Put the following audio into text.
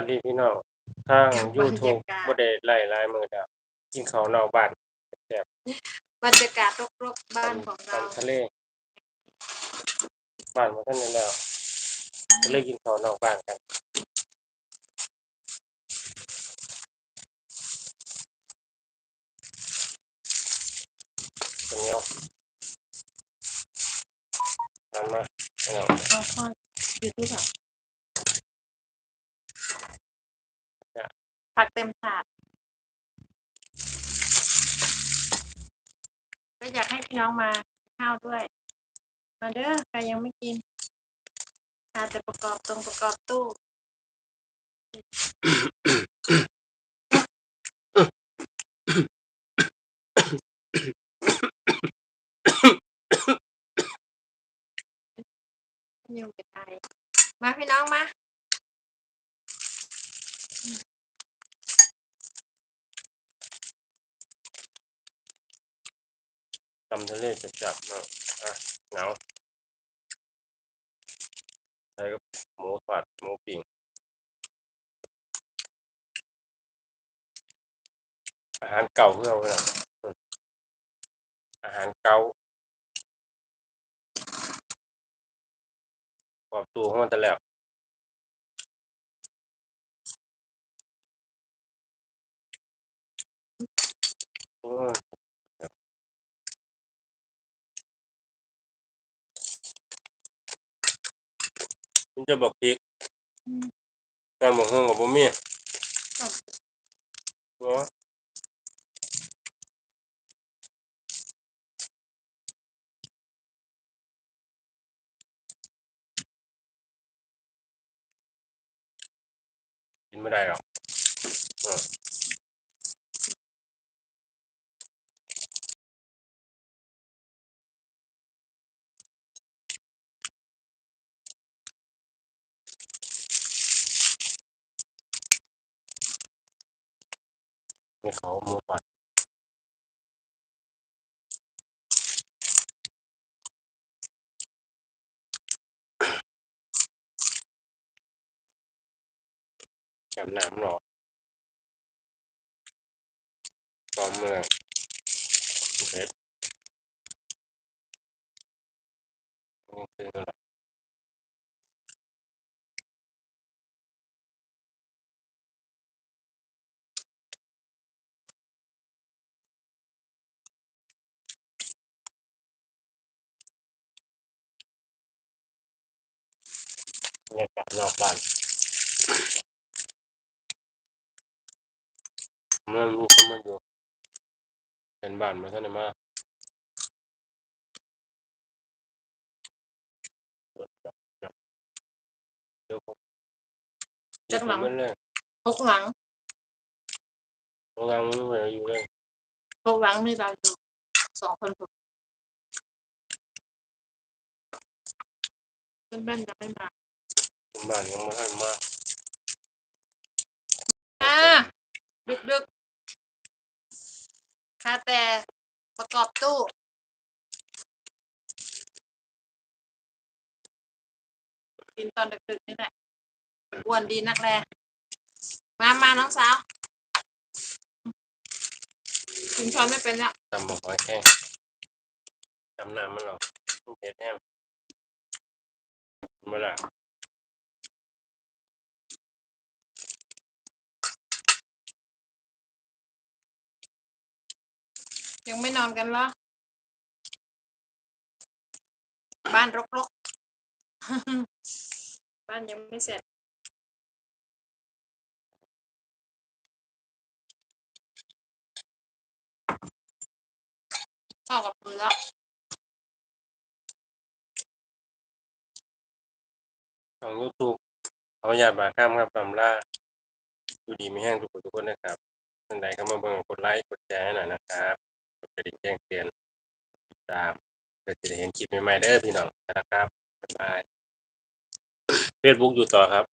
วัสดีพี่น้องทางบรร YouTube ยากาศบ่ได้ไล่หลายมื้อแล้วกินข้าวนอกบ้านบรรยากาศรกๆบ้านของเราตามทะเลบ้านบ่ทันได้แล้วก็เลยกินข้าวนอกบ้านกันเป็นเหนียวตามมาพี่น้องเอาข้อยูทูบค่ะ ผักเต็มถาดก็อยากให้พี่น้องมาข้าวด้วย มาเด้อใครยังไม่กินทานแต่ประกอบตรงประกอบตู้ยังเป็นไอมาพี่น้องมา ตำทะเลจัดๆเนาะอะเหงาใส่กับหมูผัดหมูปิ้งอาหารเก่าเพื่อเอาไว้นะอืมอาหารเก่าขอบตัวของมันแต่แล้วโอ้ มันจะบอกพริกอืมการบอกเฮืองกับบ่มีครับเนาะกินไม่ได้หรอก อืมนี่เขาหมูผัดกับน้ำหรอกตอมเมืองเผ็ดนี่คืออะไบรรยากาศนอกบ้านเมื่อลูกเขามาอยู่เป็นบ้านมาท่านได้มาเดี๋ยวผมจักหลังมันเลยพกหลังโรงแรมมันไม่ได้อยู่เลยพกหลังมีเราอยู่สองคนผมเพื่อนบ้านยังไม่มา เป็นบ้านยังไม่ให้มาอ่าดึกดึกค่าแต่ประกอบตู้กินตอนดึกๆนี่แหละอ้วนดีนักแลมามาน้องสาวกินช้อนไม่เป็นแล้วตำบอกไว้แค่จำน้ำมันหรอกเผ็ดแห้งมื่อไห ยังไม่นอนกันเหรอ บ้านรกๆ บ้านยังไม่เสร็จ เข้ากับมือแล้วของยูทูบเอาญาติบาข้ามครับตำล่าดูดีไม่แห้งทุกคนทุกคนนะครับท่านใดเข้ามาเบิ่งกดไลค์กดแชร์ให้หน่อยนะครับ กระดิ่งแจ้งเตือนติดตามเพื่อจะได้เห็นคลิปใหม่ๆเด้อพี่น้องนะครับบ๊ายบายเฟซบุ๊กอยู่ต่อครับ